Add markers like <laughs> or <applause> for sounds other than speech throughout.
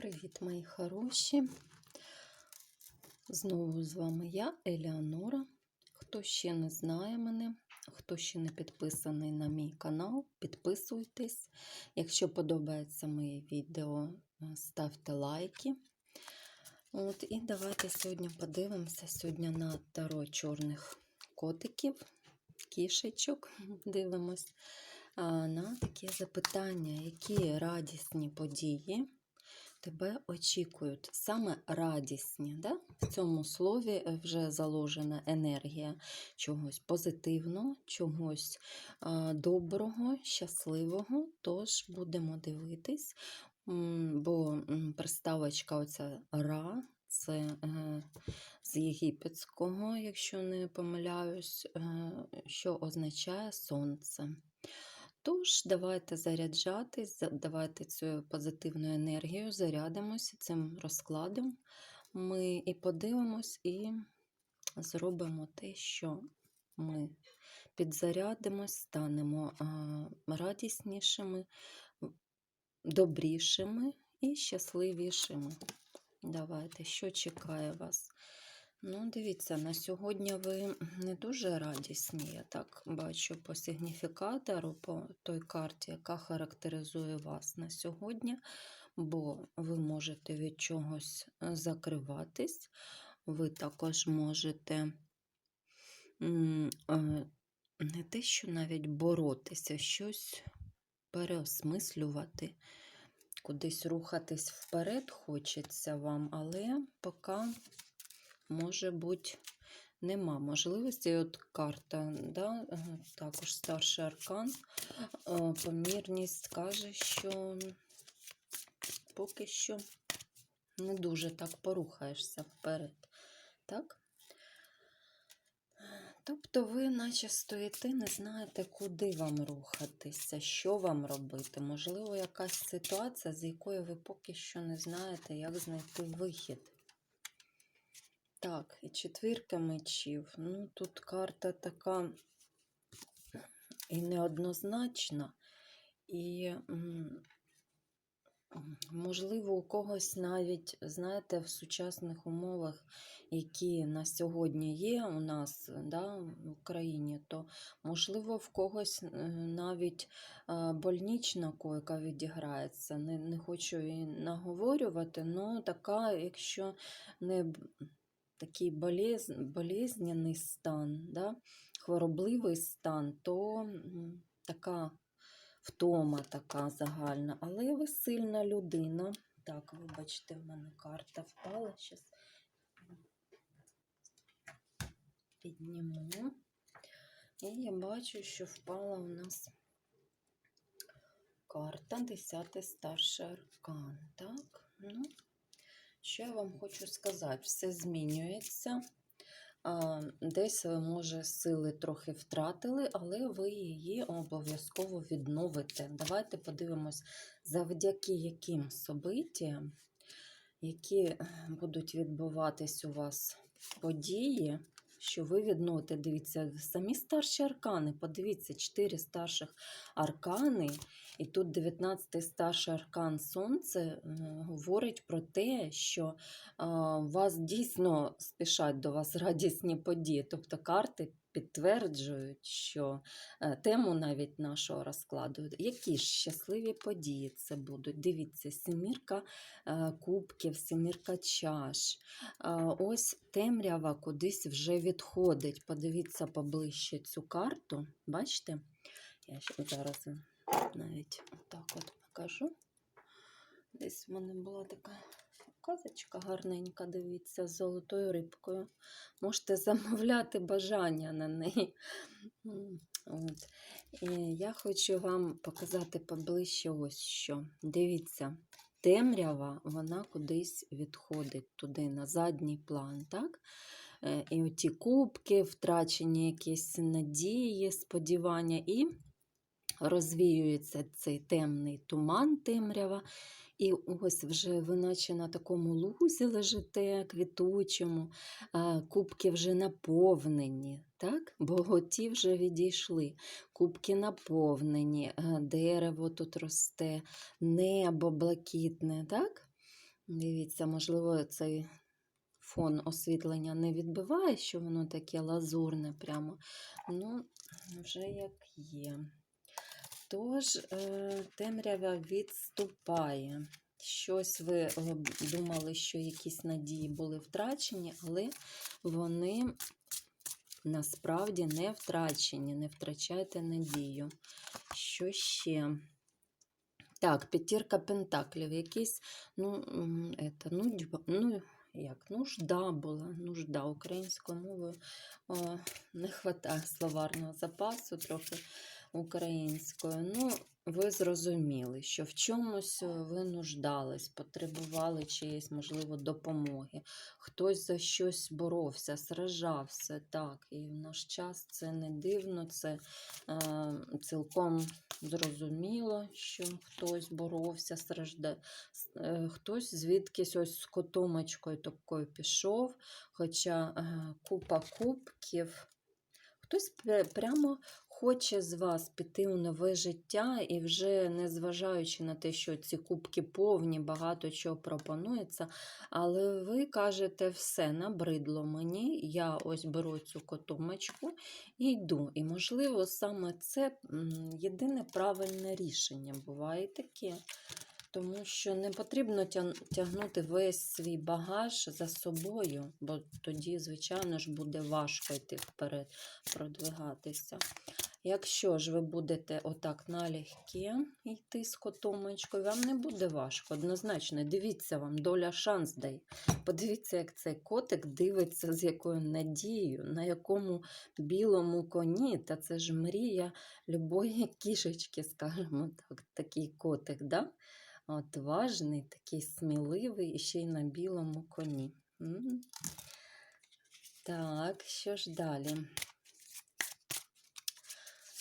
Привіт, мої хороші! Знову з вами я, Еліанора. Хто ще не знає мене, хто ще не підписаний на мій канал, підписуйтесь. Якщо подобається моє відео, ставте лайки. От, І давайте сьогодні подивимося сьогодні на таро чорних котиків, кішечок. <laughs> Дивимось на такі запитання, які радісні події тебе очікують. Саме радісні. Да? В цьому слові е, вже заложена енергія чогось позитивного, чогось доброго, щасливого. Тож будемо дивитись, бо приставочка оця ра. Це е, з єгипетського, якщо не помиляюсь, е, що означає сонце. Тож, давайте заряджатись, давайте цю позитивну енергію зарядимося цим розкладом. Ми і подивимось, і зробимо те, що ми підзарядимось, станемо радіснішими, добрішими і щасливішими. Давайте, що чекає вас? Ну, дивіться, на сьогодні ви не дуже радісні, я так бачу по сигніфікатору, по той карті, яка характеризує вас на сьогодні, бо ви можете від чогось е, закриватись, ви також можете е, не те, що навіть боротися, щось переосмислювати, кудись рухатись вперед хочеться вам, але поки може бути, нема можливості. От карта, да, е, також старший аркан. е, Помірність каже, що поки що не дуже так порухаєшся вперед. Так? Тобто ви наче стоїте, не знаєте, куди вам рухатися, що вам робити. Можливо, якась ситуація, з якої ви поки що не знаєте, як знайти вихід. Так, і четвірка мечів. Ну, тут карта така і неоднозначна, і, можливо, у когось навіть, знаєте, в сучасних умовах, які на сьогодні є у нас да, в Україні, то, можливо, в когось навіть больнична койка відіграється. Не, не хочу і наговорювати, але така, якщо не такий болез, болезненний стан, да, хворобливий стан, то така втома така загальна. Але ви сильна людина. Так, вибачте, в мене карта впала. Щас підніму. І я бачу, що впала у нас карта 10 старший аркан. Так, ну, що я вам хочу сказати? Все змінюється. Десь ви, може, сили трохи втратили, але ви її обов'язково відновите. Давайте подивимось, завдяки яким событіям, які будуть відбуватись у вас події, що ви відноте. Дивіться, самі старші аркани. Подивіться, 4 старших аркани, і тут 19-й старший аркан Сонце е, говорить про те, що вас дійсно спішать до вас радісні події. Тобто карти підтверджують, що е, тему навіть нашого розкладу, які ж щасливі події це будуть. Дивіться, сімірка е, кубків, сімірка чаш. Ось темрява кудись вже відходить. Подивіться поближче цю карту. Бачите? Я ще зараз навіть так от покажу. Десь в мене була така казочка гарненька, дивіться, з золотою рибкою. Можете <laughs> замовляти бажання на неї. От. І я хочу вам показати поближче ось що. Дивіться, темрява, вона кудись відходить туди, на задній план. так? Е, І оті кубки, втрачені якісь надії, сподівання, і розвіюється цей темний туман, темрява. І ось вже ви наче на такому лузі лежите квітучому, кубки вже наповнені, так? Боготі вже відійшли, кубки наповнені, дерево тут росте, небо блакитне, так? Дивіться, можливо, цей фон освітлення не відбиває, що воно таке лазурне прямо. Ну, вже як є. Тож, е, темрява відступає. Щось ви е, думали, що якісь надії були втрачені, але вони насправді не втрачені. Не втрачайте надію. Що ще? Так, п'ятірка пентаклів. Якийсь, ну, это, ну, ну, як, нужда була, нужда українською мовою. О, не вистачає словарного запасу трохи українською. Ну, ви зрозуміли, що в чомусь е, ви нуждались, потребували чиєїсь, можливо, допомоги. Хтось за щось боровся, сражався. Так, і в наш час це не дивно, це е, цілком зрозуміло, що хтось боровся, страждав. Е, Хтось звідкись ось з котомочкою такою пішов, хоча е, купа кубків. Хтось прямо хоче з вас піти у нове життя, і вже незважаючи на те, що ці кубки повні, багато чого пропонується, але ви кажете, все, набридло мені, я ось беру цю котомочку і йду. І, можливо, саме це єдине правильне рішення буває таке. Тому що не потрібно тягнути весь свій багаж за собою, бо тоді, звичайно ж, буде важко йти вперед, продвигатися. Якщо ж ви будете отак налегке йти з котомочкою, вам не буде важко. Однозначно, дивіться вам, доля шанс дає. Подивіться, як цей котик дивиться, з якою надією, на якому білому коні. Та це ж мрія любої кішечки, скажімо так, такий котик. Да? Отважний, такий сміливий і ще й на білому коні. Так, що ж далі?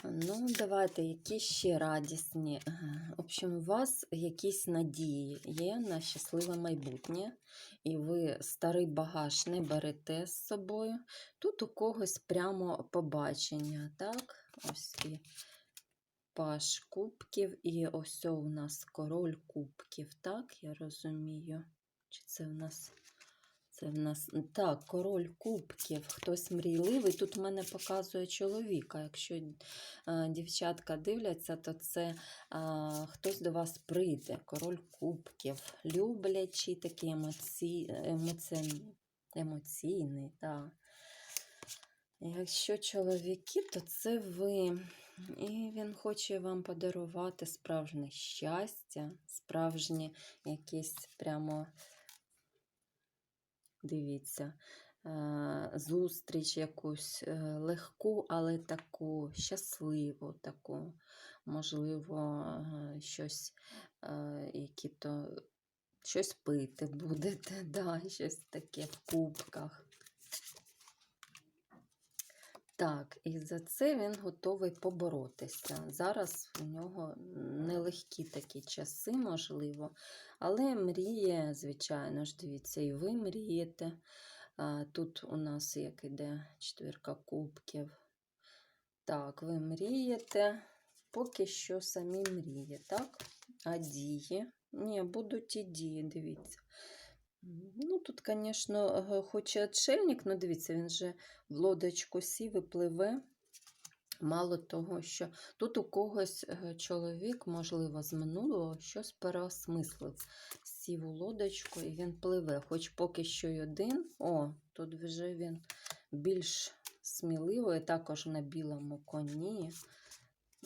Ну, давайте, які ще радісні. Е, В общем, у вас якісь надії є на щасливе майбутнє, і ви старий багаж не берете з собою. Тут у когось прямо побачення, так? Ось і паш кубків, і ось у нас король кубків, так, я розумію. Чи це в нас. Це в нас так, король кубків, хтось мрійливий. Тут в мене показує чоловіка. Якщо дівчатка дивляться, то це е, хтось до вас прийде. Король кубків, люблячий, такий емоці... емоці... емоційний. Так. Якщо чоловіки, то це ви. І він хоче вам подарувати справжнє щастя, справжнє якесь прямо дивіться, е, зустріч якусь е, легку, але таку щасливу, таку, можливо, е, щось, які то щось пити <laughs> будете, да, щось таке в кубках. Так, і за це він готовий поборотися. Зараз у нього нелегкі такі часи, можливо, але мріє, звичайно ж, дивіться, і ви мрієте. Тут у нас як іде четвірка кубків. Так, ви мрієте, поки що самі мріє, так? А дії? Ні, будуть і дії, дивіться. Ну, тут, звісно, хоч і отшельник, але дивіться, він же в лодочку сів і пливе. Мало того, що тут у когось чоловік, можливо, з минулого щось переосмислив. Сів у лодочку і він пливе. Хоч поки що й один, о, тут вже він більш сміливий, також на білому коні.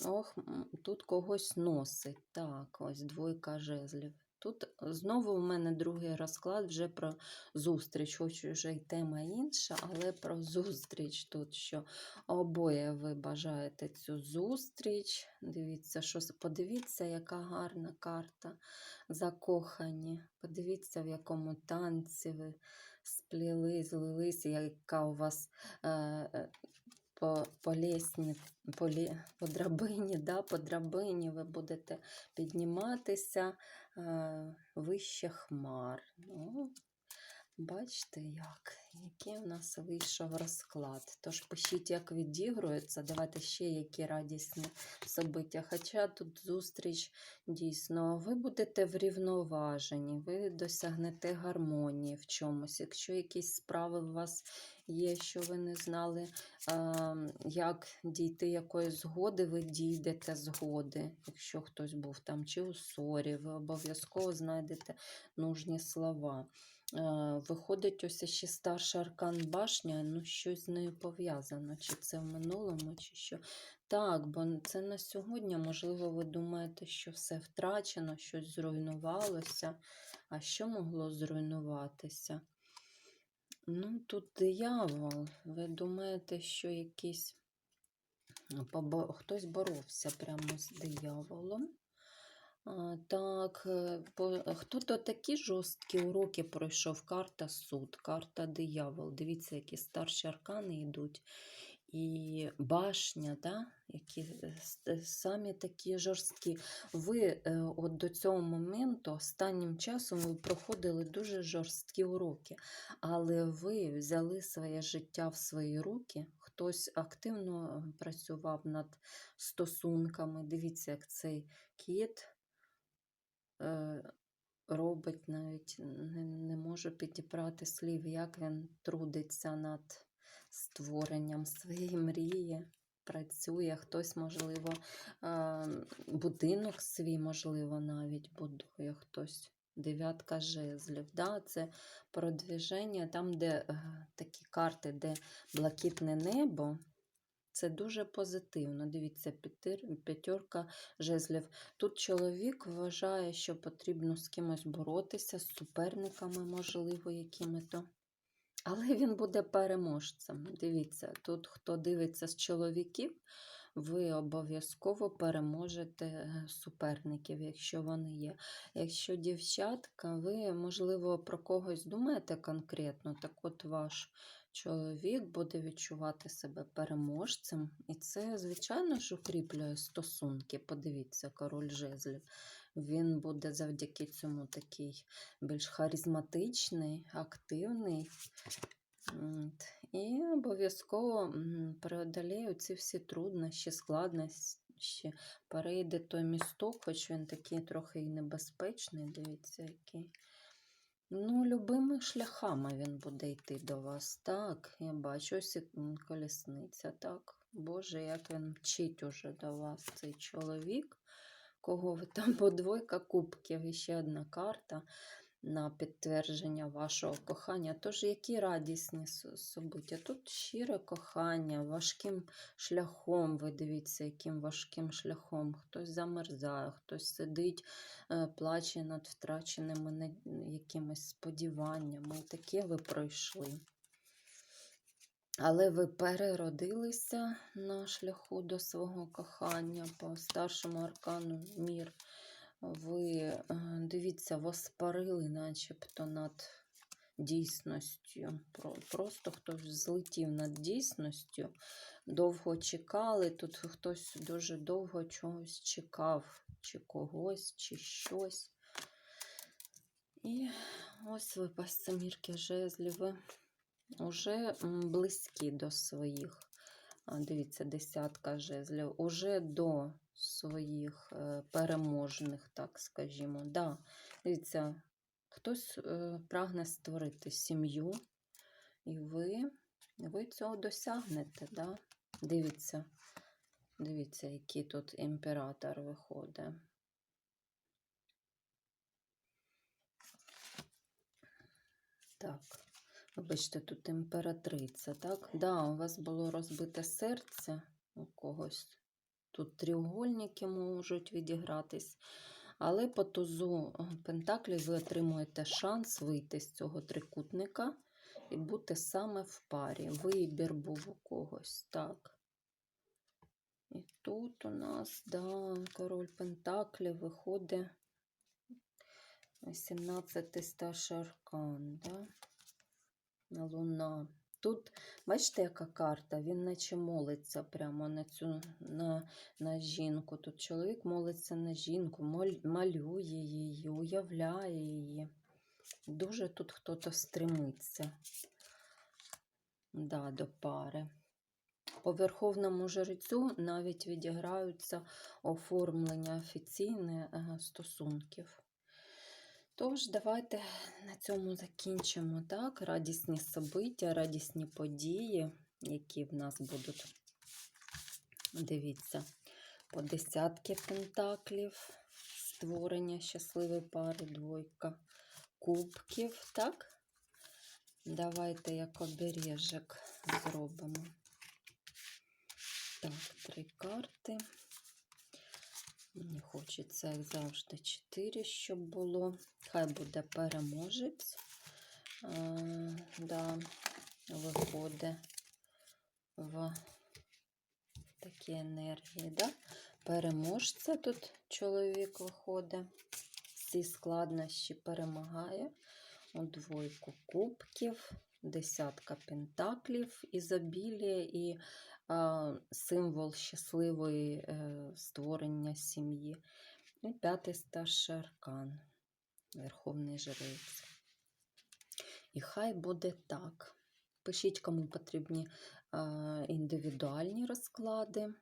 Ох, тут когось носить. Так, ось двойка жезлів. Тут знову в мене другий розклад вже про зустріч. Хоч вже й тема інша, але про зустріч тут, що обоє ви бажаєте цю зустріч. Дивіться, що подивіться, яка гарна карта. Закохані. Подивіться, в якому танці ви спліли, злились, яка у вас. Е, е, по, по, лісні, по, лі, по драбині, да, по драбині ви будете підніматися е, вище хмар. Ну, Бачите, як? Який у нас вийшов розклад. Тож пишіть, як відігрується. Давайте ще які радісні собиття. Хоча тут зустріч дійсно, ви будете врівноважені, ви досягнете гармонії в чомусь. Якщо якісь справи у вас є, що ви не знали, а, як дійти якоїсь згоди, ви дійдете згоди. Якщо хтось був там чи у ссорі, ви обов'язково знайдете нужні слова. Е, Виходить, ось ще старший аркан башня, ну щось з нею пов'язано. Чи це в минулому, чи що. Так, бо це на сьогодні, можливо, ви думаєте, що все втрачено, щось зруйнувалося. А що могло зруйнуватися? Ну, тут диявол. Ви думаєте, що якийсь хтось боровся прямо з дияволом. Так, е, хто-то такі жорсткі уроки пройшов. Карта суд, карта диявол. Дивіться, які старші аркани йдуть. І башня, да? які е, е, самі такі жорсткі. Ви е, от до цього моменту останнім часом ви проходили дуже жорсткі уроки, але ви взяли своє життя в свої руки. Хтось активно працював над стосунками. Дивіться, як цей кіт робить навіть не, не можу підібрати слів, як він трудиться над створенням своєї мрії. Працює, хтось, можливо, будинок свій, можливо, навіть будує хтось. Дев'ятка жезлів. Да? Це продвіження, там, де е, такі карти, де блакитне небо. Це дуже позитивно. Дивіться, п'ятерка жезлів. Тут чоловік вважає, що потрібно з кимось боротися, з суперниками, можливо, якими-то. Але він буде переможцем. Дивіться, тут хто дивиться з чоловіків, ви обов'язково переможете е, суперників, якщо вони є. Якщо дівчатка, ви, можливо, про когось думаєте конкретно, так от ваш чоловік буде відчувати себе переможцем. І це, звичайно ж, укріплює стосунки. Подивіться, король жезлів. Він буде завдяки цьому такий більш харизматичний, активний. І обов'язково м, преодоліє ці всі труднощі, складнощі. Перейде той місток, хоч він такий трохи і небезпечний, дивіться, який. Ну, любими шляхами він буде йти до вас. Так, я бачу ось колісниця. Так, Боже, як він мчить уже до вас, цей чоловік. Кого ви там <laughs> по двойка кубків і ще одна карта на підтвердження вашого кохання. Тож, які радісні собиття? Тут щире кохання, важким шляхом. Ви дивіться, яким важким шляхом. Хтось замерзає, хтось сидить, е, плаче над втраченими якимись сподіваннями. Таке ви пройшли. Але ви переродилися на шляху до свого кохання по старшому аркану мір. Ви, е, дивіться, воспарили начебто над дійсністю. Просто хтось злетів над дійсністю. Довго чекали. Тут хтось дуже довго чогось чекав, чи когось, чи щось. І ось ви пасамірки жезлів. Ви уже близькі до своїх. Дивіться, десятка жезлів. Уже до своїх е, переможних, так скажімо. Да. Дивіться, хтось е, прагне створити сім'ю, і ви, ви цього досягнете. Да? Дивіться, дивіться, який тут імператор виходить. Так. Вибачте, тут імператриця, так? Да, у вас було розбите серце у когось. Тут тріугольники можуть відігратись. Але по тузу е, Пентаклів ви отримуєте шанс вийти з цього трикутника і бути саме в парі. Вибір був у когось. Так. І тут у нас, да, король Пентаклів виходить 18 старший аркан, да? Луна. Тут, бачите, яка карта? Він наче молиться прямо на цю на, на жінку. Тут чоловік молиться на жінку, малює її, уявляє її. Дуже тут хтось стремиться да, до пари. По верховному жрецю навіть відіграються оформлення офіційне е, стосунків. Тож, давайте на цьому закінчимо. Так, радісні собиття, радісні події, які в нас будуть. Дивіться, по десятки пентаклів, створення щасливої пари, двойка кубків. Так? Давайте як обережок зробимо. Так, три карти. Мені хочеться, як завжди, 4, щоб було. Хай буде переможець. А, да, виходить в такі енергії. Да? Переможця тут чоловік виходить. Всі складнощі перемагає. У двойку кубків, десятка пентаклів, ізобілія і символ щасливої е, створення сім'ї. І п'ятий старший аркан, Верховний Жрець. І хай буде так. Пишіть, кому потрібні індивідуальні розклади.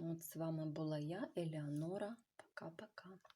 От з вами була я, Елеонора. Пока-пока.